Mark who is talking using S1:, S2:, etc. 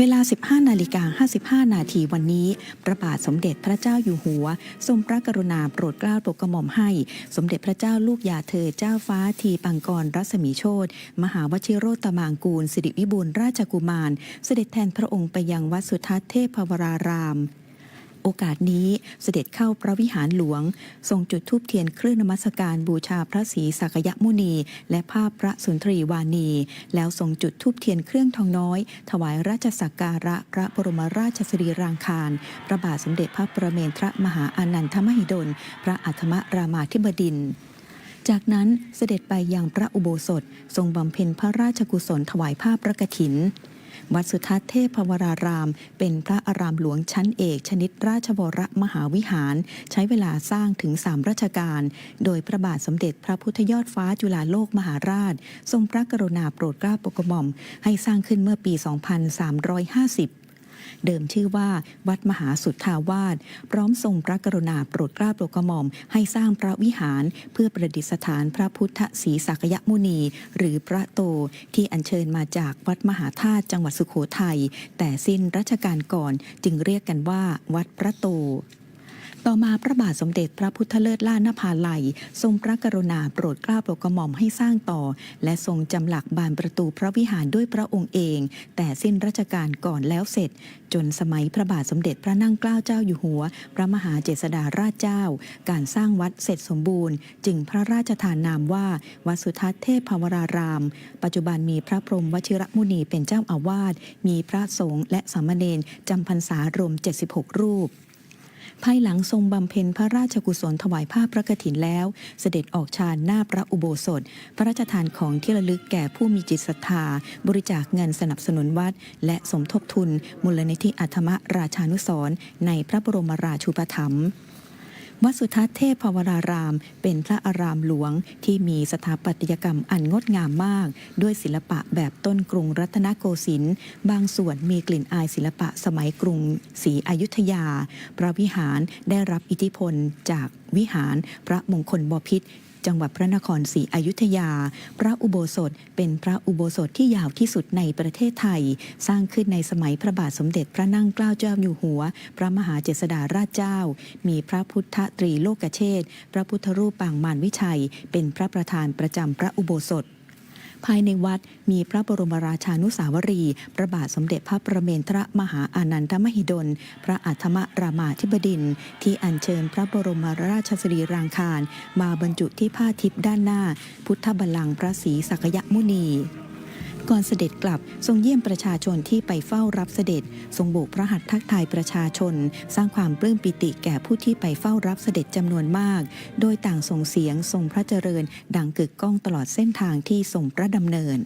S1: เวลา 15 นาฬิกา 55 นาทีวันนี้ พระบาทสมเด็จพระเจ้าอยู่หัว ทรงพระกรุณาโปรดเกล้าโปรดกระหม่อมให้ สมเด็จพระเจ้าลูกยาเธอเจ้าฟ้าทีปังกรรัศมีโชตมหาวชิโรตมางกูล สิริวิบูลราชกุมาร เสด็จแทนพระองค์ไปยังวัดสุทัศน์เทพวราราม โอกาสนี้เสด็จเข้าพระวิหารหลวง ทรงจุดธูปเทียนเครื่องนมัสการบูชาพระศรีสักยมุนี และภาพพระสุนทรีวานี แล้วทรงจุดธูปเทียนเครื่องทองน้อย ถวายราชสักการะพระบรมราชสรีรางคาร พระบาทสมเด็จพระประเมนทรมหาอานันทมหิดล พระอัธมรามาธิบดินจากนั้นเสด็จไปยังพระอุโบสถ ทรงบำเพ็ญพระราชกุศลถวายผ้าพระกฐิน วัดสุทัศน์เทพวราราม เป็นพระอารามหลวงชั้นเอกชนิดราชบรมหาวิหาร ใช้เวลาสร้างถึงสามรัชกาลโดยพระบาทสมเด็จพระพุทธยอดฟ้าจุฬาโลกมหาราช ทรงพระกรุณาโปรดเกล้าโปรดกระหม่อม ให้สร้างขึ้นเมื่อปี 2350 เดิมชื่อว่าวัดมหาสุทธาวาสพร้อมทรงพระกรุณาโปรดเกล้าโปรดกระหม่อม ให้สร้างพระวิหารเพื่อประดิษฐานพระพุทธศรีสักยมุนี หรือพระโตที่อัญเชิญมาจากวัดมหาธาตุจังหวัดสุโขทัยแต่สิ้นรัชกาลก่อนจึงเรียกกันว่าวัดพระโต ต่อมาพระบาทสมเด็จพระพุทธเลิศล่านภาลัย ทรงพระกรุณาโปรดเกล้าโปรดกระหม่อมให้สร้างต่อ และทรงจำหลักบานประตูพระวิหารด้วยพระองค์เอง แต่สิ้นรัชกาลก่อนแล้วเสร็จ จนสมัยพระบาทสมเด็จพระนั่งเกล้าเจ้าอยู่หัว พระมหาเจษฎาราชเจ้า การสร้างวัดเสร็จสมบูรณ์ จึงพระราชทานนามว่าวัดสุทัศน์เทพภวราราม ปัจจุบันมีพระพรหมวชิรมุนีเป็นเจ้าอาวาสมีพระสงฆ์และสามเณรจำพรรษารวม 76 รูป ภายหลังทรงบำเพ็ญพระราชกุศลถวายผ้าพระกฐินแล้ว เสด็จออกชานหน้าพระอุโบสถ พระราชทานของที่ระลึกแก่ผู้มีจิตศรัทธา บริจาคเงินสนับสนุนวัด และสมทบทุน มูลนิธิอัธมราชานุสรณ์ในพระบรมราชูปถัมภ์ วัดสุทัศน์เทพภวราราม เป็นพระอารามหลวงที่มีสถาปัตยกรรมอันงดงามมาก ด้วยศิลปะแบบต้นกรุงรัตนโกสินทร์บางส่วนมีกลิ่นอายศิลปะสมัยกรุงศรีอยุธยา พระวิหารได้รับอิทธิพลจาก วิหาร พระมงคลบพิษจังหวัดพระนครศรีอยุธยา พระอุโบสถเป็นพระอุโบสถที่ยาวที่สุดในประเทศไทย สร้างขึ้นในสมัยพระบาทสมเด็จพระนั่งเกล้าเจ้าอยู่หัว พระมหาเจษฎาราชเจ้า มีพระพุทธตรีโลกเชษฐ์พระพุทธรูปปางมารวิชัย เป็นพระประธานประจำพระอุโบสถ ภายในวัดมีพระบรมราชานุสาวรี พระบาทสมเด็จพระประเมนทรมหาอานันทมหิดล พระอัธมรามาธิบดิน ที่อัญเชิญพระบรมราชสรีรางคาร มาบรรจุที่ผ้าทิพย์ด้านหน้า พุทธบัลลังก์พระศรีสักยมุนี ก่อนเสด็จกลับทรงเยี่ยมประชาชนที่ไปเฝ้ารับเสด็จ ทรงโบกพระหัตถ์ทักทายประชาชน สร้างความปลื้มปิติแก่ผู้ที่ไปเฝ้ารับเสด็จจำนวนมาก โดยต่างส่งเสียงทรงพระเจริญ ดังกึกก้องตลอดเส้นทางที่ทรงพระดำเนิน